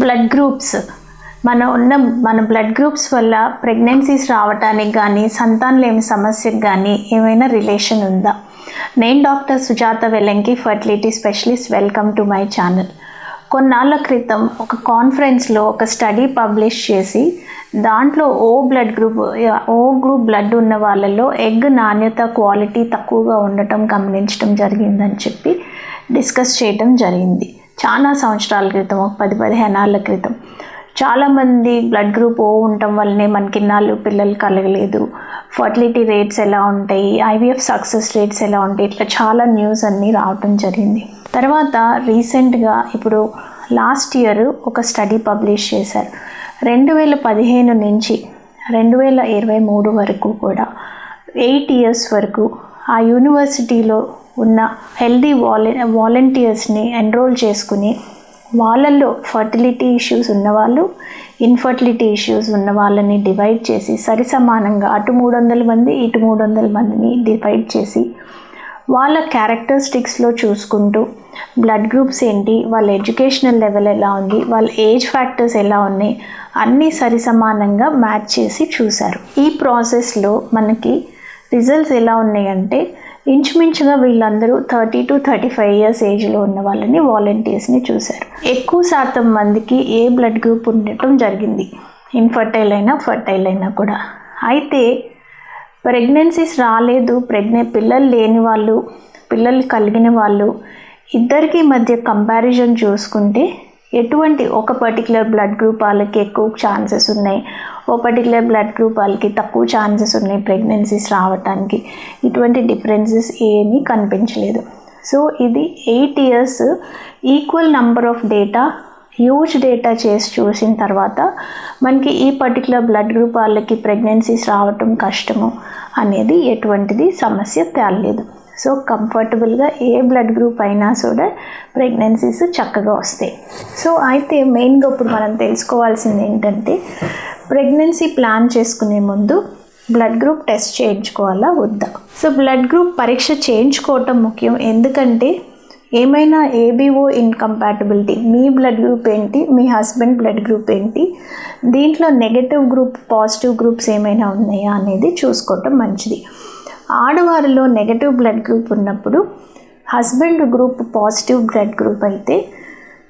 Blood groups మన ఉన్న మన బ్లడ్ గ్రూప్స్ వల్ల ప్రెగ్నెన్సీస్ రావటానికి కానీ సంతానలేమి సమస్యకు కానీ ఏమైనా రిలేషన్ ఉందా? నేను doctor Sujatha Velanki fertility specialist welcome to my channel కొన్నాళ్ళ క్రితం ఒక కాన్ఫరెన్స్లో ఒక స్టడీ పబ్లిష్ చేసి దాంట్లో O blood group O group blood ఉన్న వాళ్ళలో ఎగ్ నాణ్యత క్వాలిటీ తక్కువగా ఉండటం గమనించడం జరిగిందని చెప్పి డిస్కస్ చేయడం జరిగింది. చాలా సంవత్సరాల క్రితం ఒక పది పదిహేను ఏళ్ళ క్రితం. చాలామంది బ్లడ్ గ్రూప్ ఓ ఉండటం వల్లనే మనకి ఇన్నాళ్ళు పిల్లలు కలగలేదు. ఫర్టిలిటీ రేట్స్ ఎలా ఉంటాయి? ఐవీఎఫ్ సక్సెస్ రేట్స్ ఎలా ఉంటాయి? ఇట్లా చాలా న్యూస్ అన్నీ రావటం జరిగింది. తర్వాత రీసెంట్గా ఇప్పుడు లాస్ట్ ఇయర్ ఒక స్టడీ పబ్లిష్ చేశారు. రెండు వేల పదిహేను నుంచి రెండు వేల ఇరవై మూడు వరకు కూడా ఎయిట్ ఇయర్స్ వరకు ఆ యూనివర్సిటీలో ఉన్న హెల్దీ వాలె వాలంటీర్స్ని ఎన్రోల్ చేసుకుని వాళ్ళల్లో ఫర్టిలిటీ ఇష్యూస్ ఉన్నవాళ్ళు ఇన్ఫర్టిలిటీ ఇష్యూస్ ఉన్న వాళ్ళని డివైడ్ చేసి సరి సమానంగా అటు మూడు వందల మంది ఇటు మూడు వందల మందిని డివైడ్ చేసి వాళ్ళ క్యారెక్టరిస్టిక్స్లో చూసుకుంటూ బ్లడ్ గ్రూప్స్ ఏంటి వాళ్ళ ఎడ్యుకేషనల్ లెవెల్ ఎలా ఉంది వాళ్ళ ఏజ్ ఫ్యాక్టర్స్ ఎలా ఉన్నాయి అన్నీ సరి సమానంగా మ్యాచ్ చేసి చూశారు. ఈ ప్రాసెస్లో మనకి రిజల్ట్స్ ఎలా ఉన్నాయంటే ఇంచుమించుగా వీళ్ళందరూ thirty two thirty five years ఏజ్లో ఉన్న వాళ్ళని వాలంటీర్స్ని చూశారు. ఎక్కువ శాతం మందికి ఏ బ్లడ్ గ్రూప్ ఉండటం జరిగింది. ఇన్ఫర్టైల్ అయినా ఫర్టైల్ అయినా కూడా. అయితే ప్రెగ్నెన్సీస్ రాలేదు. ప్రెగ్నె పిల్లలు లేని వాళ్ళు పిల్లలు కలిగిన వాళ్ళు ఇద్దరికి మధ్య కంపారిజన్ చూసుకుంటే ఎటువంటి ఒక పర్టికులర్ బ్లడ్ గ్రూప్ వాళ్ళకి ఎక్కువ ఛాన్సెస్ ఉన్నాయి? ఓ పర్టికులర్ బ్లడ్ గ్రూప్ వాళ్ళకి తక్కువ ఛాన్సెస్ ఉన్నాయి ప్రెగ్నెన్సీస్ రావటానికి. ఇటువంటి డిఫరెన్సెస్ ఏమీ కనిపించలేదు. సో ఇది eight years equal number of data huge data చేసి చూసిన తర్వాత మనకి ఈ పర్టికులర్ బ్లడ్ గ్రూప్ వాళ్ళకి ప్రెగ్నెన్సీస్ రావటం కష్టము అనేది ఎటువంటిది సమస్య తేలలేదు. సో కంఫర్టబుల్గా ఏ బ్లడ్ గ్రూప్ అయినా కూడా ప్రెగ్నెన్సీస్ చక్కగా వస్తాయి. సో అయితే మెయిన్గా ఇప్పుడు మనం తెలుసుకోవాల్సింది ఏంటంటే ప్రెగ్నెన్సీ ప్లాన్ చేసుకునే ముందు బ్లడ్ గ్రూప్ టెస్ట్ చేయించుకోవాలా వద్దా? సో బ్లడ్ గ్రూప్ పరీక్ష చేయించుకోవటం ముఖ్యం ఎందుకంటే ఏమైనా ఏబీఓ ఇన్కంపాటబిలిటీ మీ బ్లడ్ గ్రూప్ ఏంటి మీ హస్బెండ్ బ్లడ్ గ్రూప్ ఏంటి దీంట్లో నెగటివ్ గ్రూప్ పాజిటివ్ గ్రూప్స్ ఏమైనా ఉన్నాయా అనేది చూసుకోవటం మంచిది. ఆడవారిలో నెగటివ్ బ్లడ్ గ్రూప్ ఉన్నప్పుడు husband group positive blood group అయితే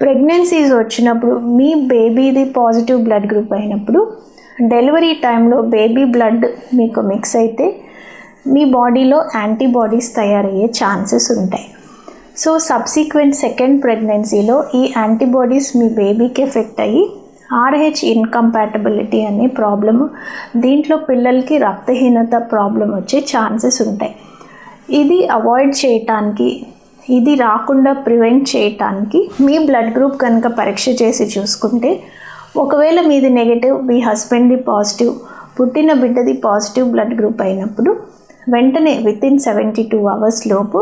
ప్రెగ్నెన్సీస్ వచ్చినప్పుడు మీ బేబీది పాజిటివ్ బ్లడ్ గ్రూప్ అయినప్పుడు డెలివరీ టైంలో బేబీ బ్లడ్ మీకు మిక్స్ అయితే మీ బాడీలో యాంటీబాడీస్ తయారయ్యే ఛాన్సెస్ ఉంటాయి. సో సబ్సీక్వెంట్ సెకండ్ ప్రెగ్నెన్సీలో ఈ యాంటీబాడీస్ మీ బేబీకి ఎఫెక్ట్ అయ్యి ఆర్హెచ్ ఇన్కంపాటబిలిటీ అనే ప్రాబ్లము దీంట్లో పిల్లలకి రక్తహీనత ప్రాబ్లం వచ్చే ఛాన్సెస్ ఉంటాయి. ఇది అవాయిడ్ చేయటానికి ఇది రాకుండా ప్రివెంట్ చేయటానికి మీ బ్లడ్ గ్రూప్ కనుక పరీక్ష చేసి చూసుకుంటే ఒకవేళ మీది నెగటివ్ మీ హస్బెండ్ది పాజిటివ్ పుట్టిన బిడ్డది పాజిటివ్ బ్లడ్ గ్రూప్ అయినప్పుడు వెంటనే within seventy two hours లోపు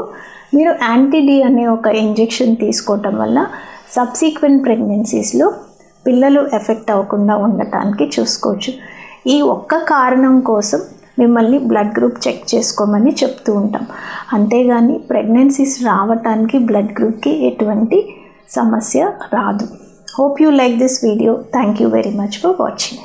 మీరు యాంటీడీ అనే ఒక ఇంజెక్షన్ తీసుకోవటం వల్ల సబ్సీక్వెంట్ ప్రెగ్నెన్సీస్లో పిల్లలు ఎఫెక్ట్ అవ్వకుండా ఉండటానికి చూసుకోవచ్చు. ఈ ఒక్క కారణం కోసం మిమ్మల్ని బ్లడ్ గ్రూప్ చెక్ చేసుకోమని చెప్తూ ఉంటాం. అంతేగాని ప్రెగ్నెన్సీస్ రావటానికి బ్లడ్ గ్రూప్కి ఎటువంటి సమస్య రాదు. Hope you like this video thank you very much for watching